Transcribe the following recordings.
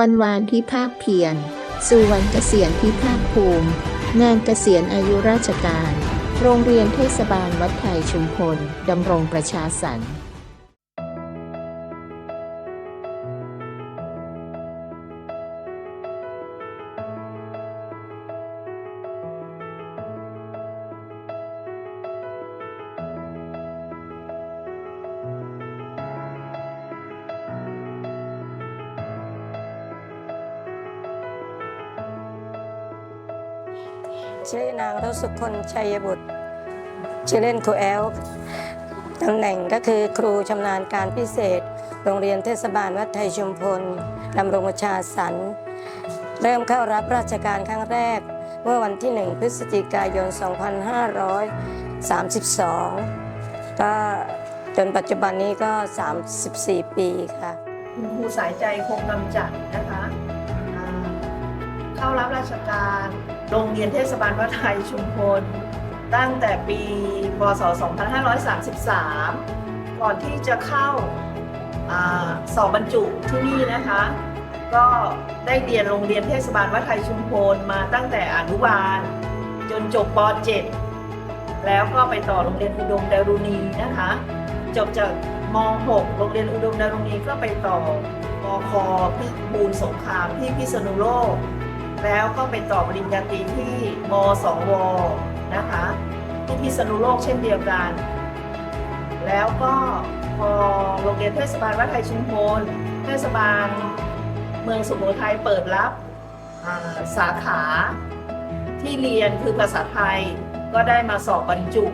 วันวานที่ภาคเพียรสู่วันเกษียณที่ภาคภูมิ งานเกษียณอายุราชการ โรงเรียนเทศบาลวัดไทยชุมพล ดำรงประชาสรรค์ ชื่อนางทศคนชัยบุตร ชื่อเล่นครูแอลตำแหน่งก็คือครูชำนาญการพิเศษ โรงเรียนเทศบาลวัดไทยชุมพลดำรงประชาสรรเริ่มเข้ารับราชการครั้งแรก เมื่อวันที่ 1 พฤศจิกายน 2532 ก็จนปัจจุบันนี้ก็ 34 ปีค่ะคุณครูสายใจคงกำจัดนะคะ เข้ารับราชการ โรงเรียนเทศบาลวัดไทยชุมพล ตั้งแต่ปีพศ 2533 ก่อนที่จะเข้าอาสอบบรรจุที่นี่นะคะ ก็ได้เรียนโรงเรียนเทศบาลวัดไทยชุมพลมาตั้งแต่อนุบาล จนจบป .7 แล้วก็ไปต่อโรงเรียนอุดมดารุณีนะคะ จบจากม .6 โรงเรียนอุดมดารุณีก็ไปต่อมคพิบูลสงครามที่พิษณุโลก แล้วก็ไปต่อปริญญาตรีที่มสวนะคะที่พิษณุโลกเช่นเดียวกัน แล้วก็พอโรงเรียนเทศบาลวัดไทยชุมพลเทศบาลเมืองสุโขทัยเปิดรับสาขาที่เรียนคือภาษาไทยก็ได้มาสอบบรรจุ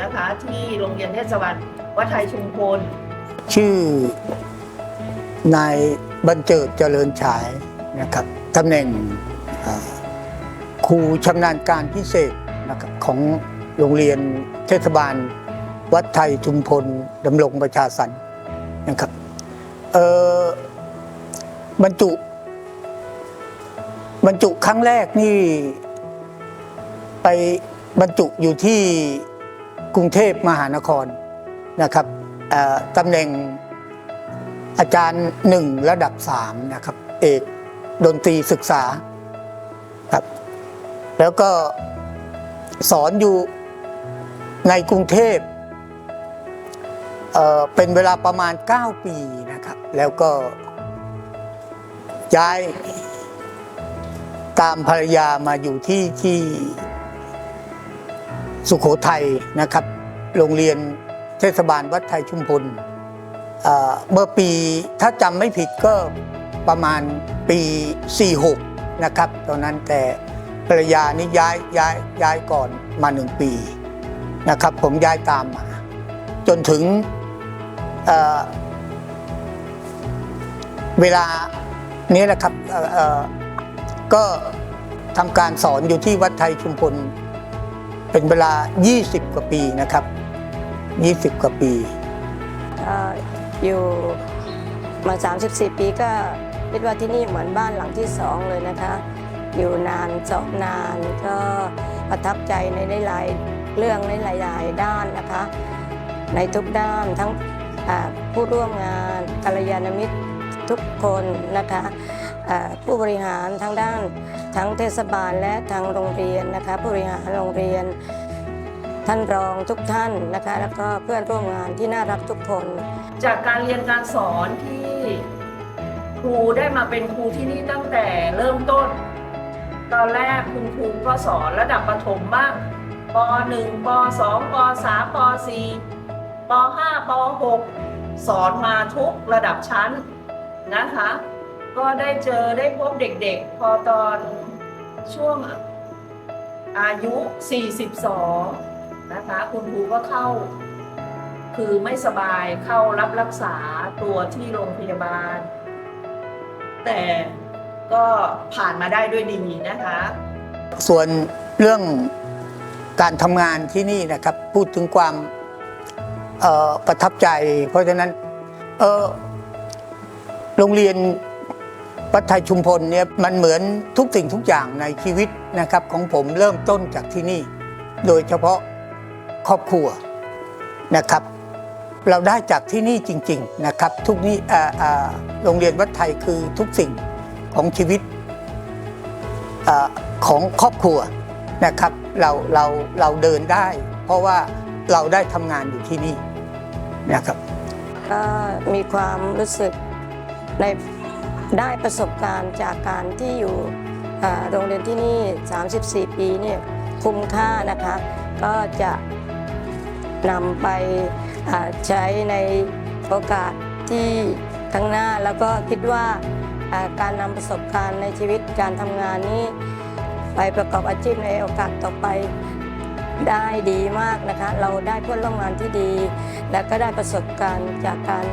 นะคะที่โรงเรียนเทศบาลวัดไทยชุมพลชื่อนายบรรเจิดเจริญฉายนะครับตำแหน่ง ครูชำนาญการพิเศษนะครับของโรงเรียนเทศบาล วัดไทยชุมพลดำรงประชาสรรค์นะครับเอ่อบรรจุ บรรจุครั้งแรกนี่ ไปบรรจุอยู่ที่กรุงเทพมหานครนะครับตำแหน่งอาจารย์หนึ่งระดับสามนะครับ เอกดนตรีศึกษา แล้วก็สอนอยู่ในกรุงเทพเเป็นเวลาประมาณ 9 ปีนะครับ แล้วก็ย้ายตามภรรยามาอยู่ที่ที่สุขโขทัยนะครับ โรงเรียนเทศบาลวัดไทยชุมพลเอ่อเมื่อปีถ้าจำไม่ผิดก็ประมาณปี 46 นะครับ ตอนนั้นแต่ ภรรยานี่ย้ายย้ายย้ายก่อนมาหนึ่งปีนะครับ ผมย้ายตามมา จนถึงเเวลานี้นะครับก็ทำการสอนอยู่ที่วัดไทยชุมพลเป็นเวลา 20 กว่าปีนะครับ 20 กว่าปีอยู่มา 34 ปีก็คิดว่าที่นี่เหมือนบ้านหลังที่สองเลยนะคะ อยู่นานสอบนานก็ประทับใจในหลายเรื่องในหลาย ๆ ด้านนะคะ ในทุกด้านทั้งผู้ร่วมงานกัลยาณมิตรทุกคนนะคะผู้บริหารทั้งด้านทั้งเทศบาลและทางโรงเรียนนะคะผู้บริหารโรงเรียน ท่านรองทุกท่านนะคะแล้วก็เพื่อนร่วมงานที่น่ารักทุกคน จากการเรียนการสอนที่ครูได้มาเป็นครูที่นี่ตั้งแต่เริ่มต้น ตอนแรกคุณครูก็สอนระดับประถมบ้างป .1 ป .2 ป .3 ป .4 ป .5 ป .6 สอนมาทุกระดับชั้นนะคะ ก็ได้เจอได้พบเด็กๆ พอตอนช่วงอายุ 42 นะคะ คุณครูก็เข้า คือไม่สบายเข้ารับรักษาตัวที่โรงพยาบาล แต่ ก็ผ่านมาได้ด้วยดีนะคะ ส่วนเรื่องการทำงานที่นี่นะครับพูดถึงความประทับใจ เพราะฉะนั้นโรงเรียนวัดไทยชุมพลเนี่ยมันเหมือนทุกสิ่งทุกอย่างในชีวิตนะครับ ของผมเริ่มต้นจากที่นี่ โดยเฉพาะครอบครัวนะครับ เราได้จากที่นี่จริง ๆนะครับ ทุกนี้โรงเรียนวัดไทยคือทุกสิ่ง ของชีวิตอของครอบครัวนะครับ เราเราเราเดินได้ เพราะว่าเราได้ทำงานอยู่ที่นี่นะครับ ก็มีความรู้สึกในได้ประสบการณ์จากการที่อยู่โรงเรียนที่นี่ 34 ปีเนี่ยคุ้มค่านะคะ ก็จะนำไปใช้ในโอกาสที่ข้างหน้าแล้วก็คิดว่า การนำประสบการณ์ในชีวิตการทำงานนี้ ไปประกอบอาชีพในโอกาสต่อไปได้ดีมากนะคะ เราได้เพื่อนร่วมงานที่ดี และก็ได้ประสบการณ์จากการ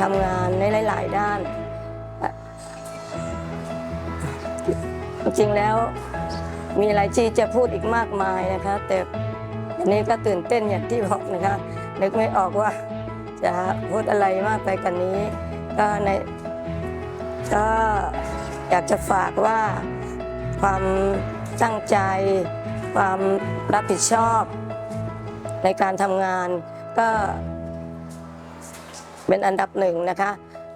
ทำงานในหลาย ๆ ด้าน จริงแล้วมีอะไรที่จะพูดอีกมากมายนะคะ แต่อันนี้ก็ตื่นเต้นอย่างที่บอกนะคะนึกไม่ออกว่าจะพูดอะไรมากไปกว่านี้ ก็ใน ก็อยากจะฝากว่าความตั้งใจ ความรับผิดชอบ ในการทำงานก็เป็นอันดับหนึ่งนะคะ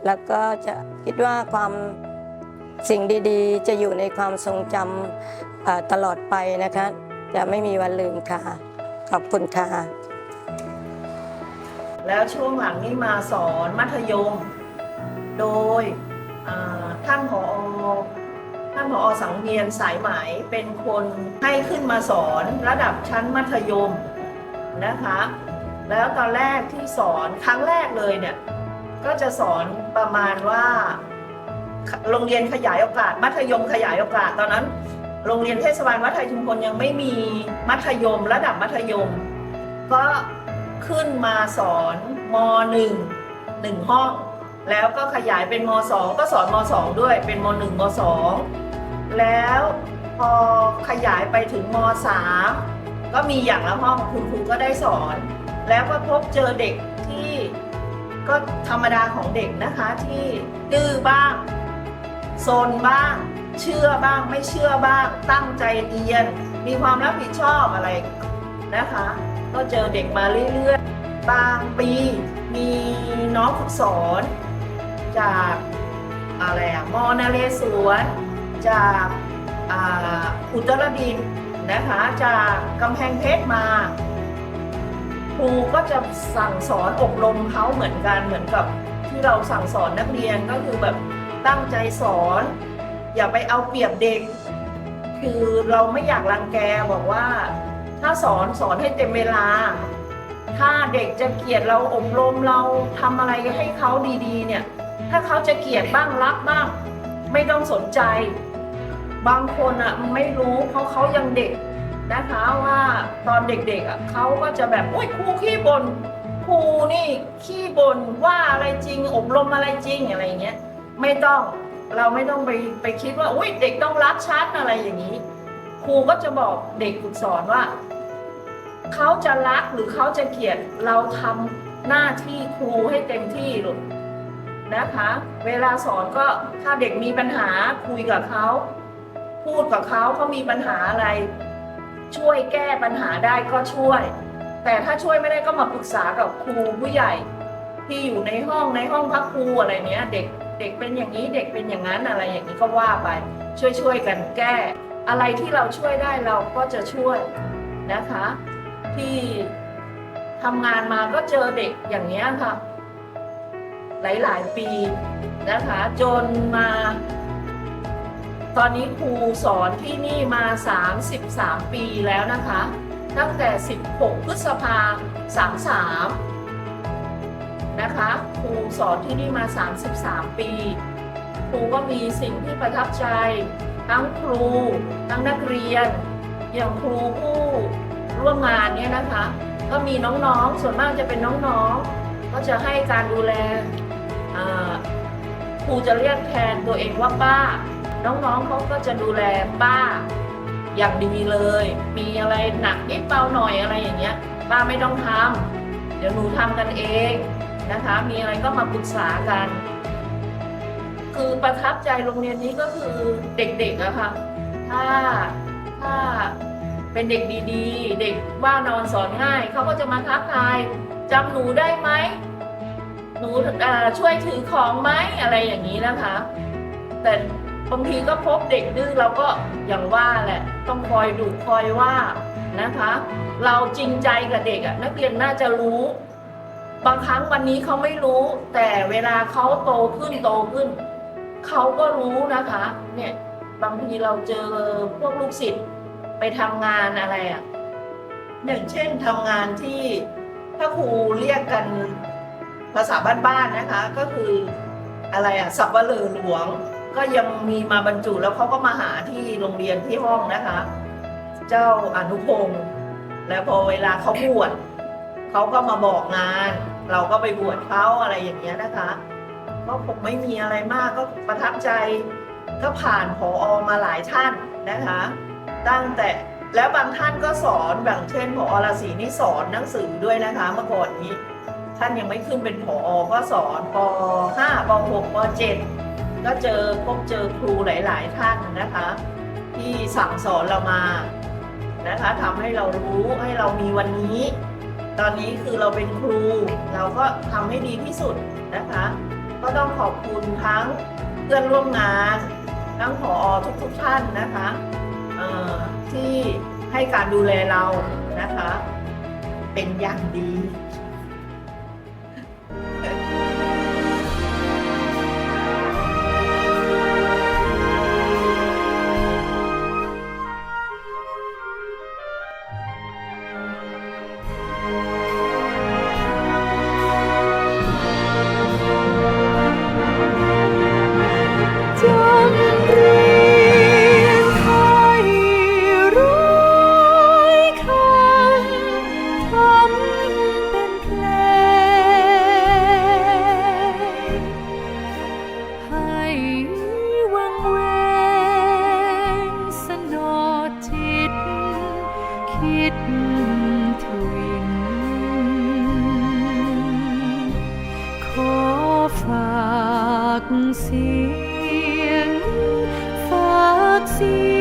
แล้วก็จะคิดว่าความสิ่งดีๆ จะอยู่ในความทรงจำตลอดไปนะคะ จะไม่มีวันลืมค่ะ ขอบคุณค่ะ แล้วช่วงหลังนี่มาสอนมัธยม โดย ท่านผอท่านผอสังเวียนสายไหมเป็นคนให้ขึ้นมาสอนระดับชั้นมัธยมนะคะ แล้วตอนแรกที่สอนครั้งแรกเลยเนี่ยก็จะสอนประมาณว่าโรงเรียนขยายโอกาส มัธยมขยายโอกาสตอนนั้น โรงเรียนเทศบาลวัดไทยชุมพลยังไม่มีมัธยมระดับมัธยม ก็ขึ้นมาสอนมหนึ่งหนึ่งห้อง แล้วก็ขยายเป็นมสองก็สอนมสองด้วยเป็นมหนึ่งมสองแล้วพอขยายไปถึงมสามก็มีอย่างละห้องคุณครูก็ได้สอน แล้วก็พบเจอเด็กที่ก็ธรรมดาของเด็กนะคะที่ดื้อบ้างโซนบ้าง เชื่อบ้างไม่เชื่อบ้าง ตั้งใจเรียน มีความรับผิดชอบอะไรนะคะ ก็เจอเด็กมาเรื่อยๆบางปีมีน้องฝึกสอน จากอะไรอะมอนาเลสวนจากอุตรดิตถ์นะคะจากกำแพงเพชรมาครูก็จะสั่งสอนอบรมเขาเหมือนกันเหมือนกับที่เราสั่งสอนนักเรียนก็คือแบบตั้งใจสอน อย่าไปเอาเปรียบเด็ก คือเราไม่อยากรังแกบอกว่า ถ้าสอนสอนให้เต็มเวลา ถ้าเด็กจะเกลียดเราอบรมเราทำอะไรให้เขาดีๆเนี่ย ถ้าเขาจะเกลียดบ้างรักบ้าง ไม่ต้องสนใจ บางคนอะไม่รู้เพราะเขายังเด็กนะคะว่าตอนเด็กๆอะเขาก็จะแบบอุ้ยครูขี้บน่นครูนี่ขี้บ่นว่าอะไรจริง อบรมอะไรจริงอะไรเงี้ยไม่ต้องเราไม่ต้องไปไปคิดว่าอุ้ยเด็กต้องรักชัดอะไรอย่างนี้ ครูก็จะบอกเด็กฝึกสอนว่าเขาจะรักหรือเขาจะเกลียดเราทำหน้าที่ครูให้เต็มที่ลูก นะคะ เวลาสอนก็ถ้าเด็กมีปัญหาคุยกับเขาพูดกับเขาเขามีปัญหาอะไร ช่วยแก้ปัญหาได้ก็ช่วย แต่ถ้าช่วยไม่ได้ก็มาปรึกษากับครูผู้ใหญ่ ที่อยู่ในห้องในห้องพักครูอะไรเนี้ย เด็กเด็กเป็นอย่างนี้เด็กเป็นอย่างนั้นอะไรอย่างนี้ก็ว่าไป ช่วยช่วยกันแก้ อะไรที่เราช่วยได้เราก็จะช่วยนะคะ ที่ทำงานมาก็เจอเด็กอย่างนี้ค่ะ หลาย ๆ ปีนะคะ จนมา ตอนนี้ครูสอนที่นี่มา 33 ปีแล้วนะคะ ตั้งแต่ 16 พฤษภา33 นะคะครูสอนที่นี่มา 33 ปีครูก็มีสิ่งที่ประทับใจ ทั้งครู ทั้งนักเรียน อย่างครูผู้ร่วมงานเนี่ยนะคะ ก็มีน้องๆ ส่วนมากจะเป็นน้องๆ ก็จะให้การดูแล ครูจะเรียกแทนตัวเองว่าป้า น้องๆเขาก็จะดูแลป้า อย่างดีเลย มีอะไรหนักนิดเบาหน่อยอะไรอย่างเงี้ย ป้าไม่ต้องทำเดี๋ยวหนูทำกันเองนะคะ มีอะไรก็มาปรึกษากัน คือประทับใจโรงเรียนนี้ก็คือเด็กๆอะค่ะ ถ้าถ้าเป็นเด็กดีๆ เด็กว่านอนสอนง่าย เขาก็จะมาทักทายจำหนูได้ไหม หนูช่วยถือของไหมอะไรอย่างนี้นะคะ แต่บางทีก็พบเด็กดื้อเราก็อย่างว่าแหละ ต้องคอยดุคอยว่านะคะ เราจริงใจกับเด็กอะนักเรียนน่าจะรู้ บางครั้งวันนี้เขาไม่รู้ แต่เวลาเขาโตขึ้นโตขึ้นเขาก็รู้นะคะ เนี่ยบางทีเราเจอพวกลูกศิษย์ไปทำงานอะไรอะอย่างเช่นทำงานที่ถ้าครูเรียกกัน ภาษาบ้านๆนะคะก็คืออะไรอะสับวะเลอหลวง ก็ยังมีมาบรรจุแล้วเขาก็มาหาที่โรงเรียนที่ห้องนะคะ เจ้าอนุพงศ์แล้วพอเวลาเขาบวชเขาก็มาบอกงาน เราก็ไปบวชเขาอะไรอย่างเงี้ยนะคะก็คงไม่มีอะไรมากก็ประทับใจก็ผ่านผออมาหลายท่านนะคะ ตั้งแต่แล้วบางท่านก็สอนแบบเช่นผอราศีนี่สอนหนังสือด้วยนะคะเมื่อก่อนนี้ ท่านยังไม่ขึ้นเป็นผออก็สอนป .5 ป .6 ป .7 ก็เจอพบเจอครูหลาย ๆ ท่านนะคะ ที่สั่งสอนเรามานะคะทำให้เรารู้ให้เรามีวันนี้ ตอนนี้คือเราเป็นครู เราก็ทำให้ดีที่สุดนะคะ ก็ต้องขอบคุณทั้งเพื่อนร่วมงานทั้งผอทุกๆท่านนะคะที่ให้การดูแลเรานะคะ เป็นอย่างดีา